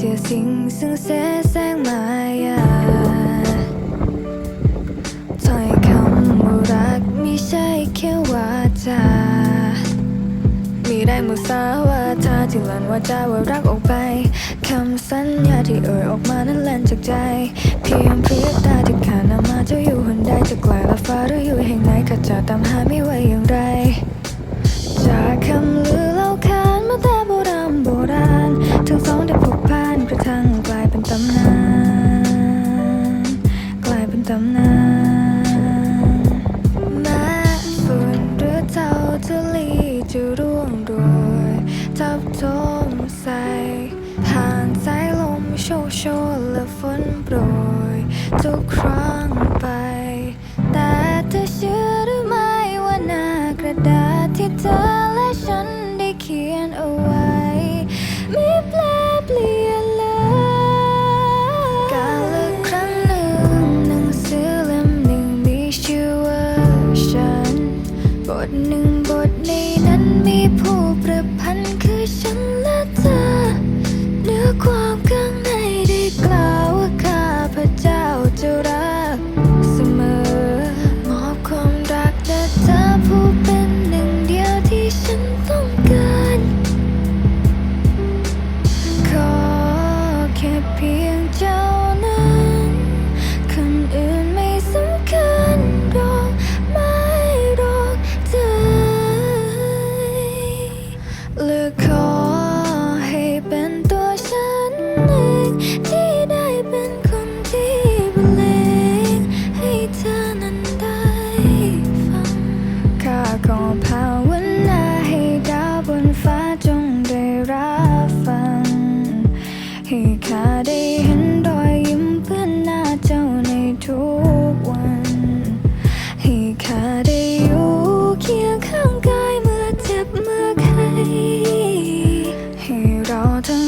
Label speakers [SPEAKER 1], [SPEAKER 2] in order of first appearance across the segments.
[SPEAKER 1] เจอสิ่งซึ่งเสแสร้งมายาถ้อยคำว่ารักไม่ใช่แค่วาจามีได้มุสาวาทาที่หลั่นว่าจาว่ารักออกไปคำสัญญาที่เอ่ยออกมานั้นแล่นจากใจ เพียงพริบตาที่ขาดนำมาจะอยู่หันใดจะไกลละฟ้าหรืออยู่แห่งไหนข้าจะตามหาไม่ โชกโชนและฝนโปรยทุกครั้งไป แต่เธอเชื่อหรือไม่ว่าหน้ากระดาษที่เธอและฉันได้เขียนเอาไว้ ไม่แปลเปลี่ยนเลยกาลครั้งหนึ่งหนังสือเล่มหนึ่งมีชื่อว่าฉัน บทหนึ่งบทในนั้น ให้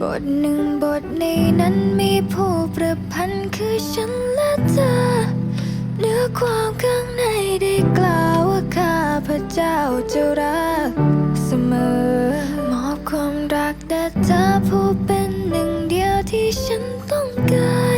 [SPEAKER 1] บทหนึ่งบทในนั้นมีผู้ประพันธ์คือฉันและเธอเนื้อความข้างในได้กล่าวว่าข้าพระเจ้าจะรักเสมอ มอบความรักแต่เธอผู้เป็นหนึ่งเดียวที่ฉันต้องการ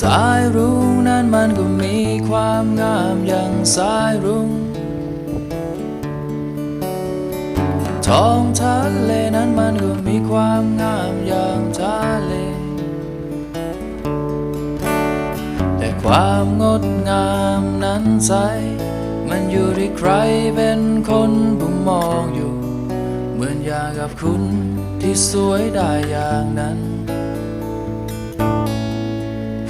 [SPEAKER 2] สายรุ้งนั้นมันก็มีความงามอย่างสายรุ้งท้องทะเลนั้นมันก็มีความงามอย่างทะเลแต่ความงดงามนั้นใสมันอยู่ที่ใครเป็นคนผู้มองอยู่ เหมือนอย่างกับคุณที่สวยได้อย่างนั้น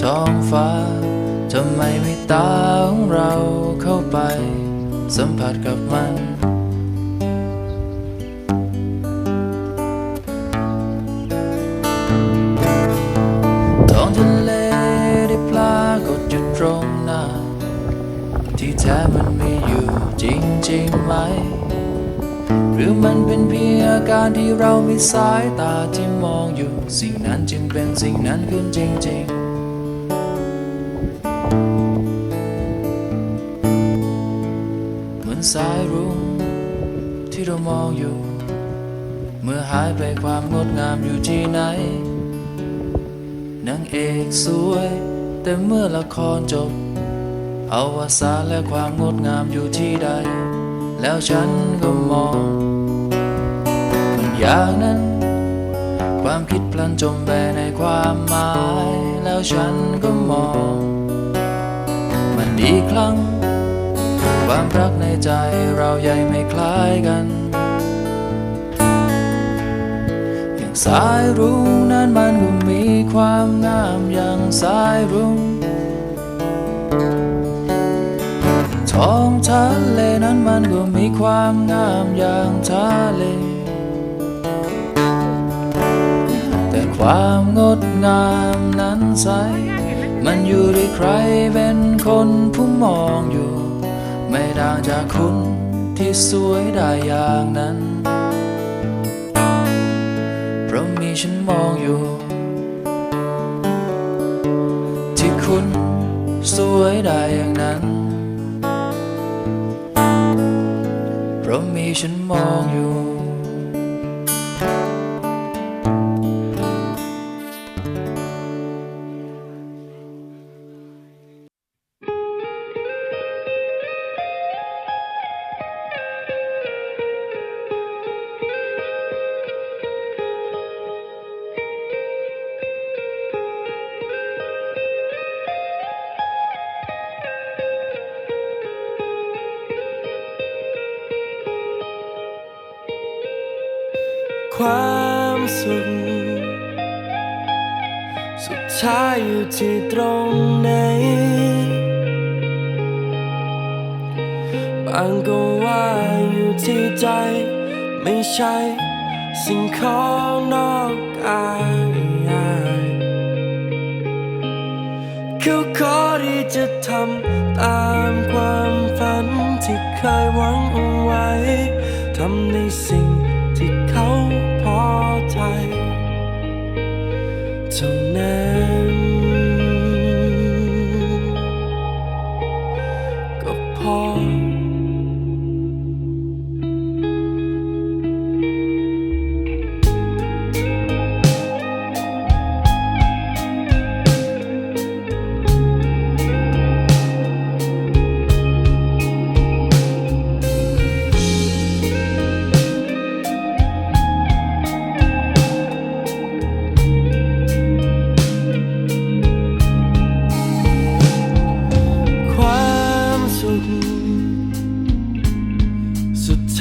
[SPEAKER 2] ท้องฟ้าทำไมไม่ตาของเราเข้าไป สัมผัสกับมัน ท้องทะเลได้ปลากดอยู่ตรงหน้า ที่แท้มันมีอยู่จริงๆไหม หรือมันเป็นเพียงอาการที่เรามีสายตาที่มองอยู่ สิ่งนั้นจึงเป็นสิ่งนั้นขึ้นจริง ๆ สายรุ้งที่เรามองอยู่ เมื่อหายไปความงดงามอยู่ที่ไหนนางเอกสวย แต่เมื่อละครจบเอาวสานและความงดงามอยู่ที่ใด แล้วฉันก็มอง มันอย่างนั้น ความคิดพลันจมไปในความหมาย แล้วฉันก็มอง มันอีกครั้ง ความรัก ใจเราใหญ่ไม่คล้ายกัน อย่างสายรุ้งนั้นมันก็มีความงามอย่างสายรุ้งท้องทะเลนั้นมันก็มีความงามอย่างทะเล แต่ความงดงามนั้นใส มันอยู่ที่ใครเป็นคนผู้มองอยู่ ไม่ต่างจากคุณที่สวยได้อย่างนั้น เพราะมีฉันมองอยู่ ที่คุณสวยได้อย่างนั้น เพราะมีฉันมองอยูู่่
[SPEAKER 3] ที่ตรงไหน บางก็ว่าอยู่ที่ใจ ไม่ใช่ สิ่งของนอกกายเขาขอที่จะทำตามความฝันที่เคยหวังเอาไว้ทำในสิ่ง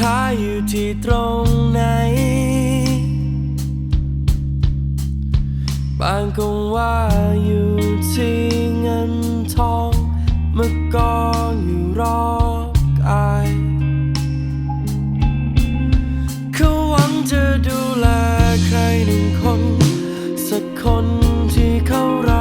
[SPEAKER 3] ท้ายอยู่ที่ตรงไหน บางคงว่าอยู่ที่เงินทองเมื่อกองอยู่รอบกายเขาหวังจะดูแลใครหนึ่งคน สักคนที่เขารัก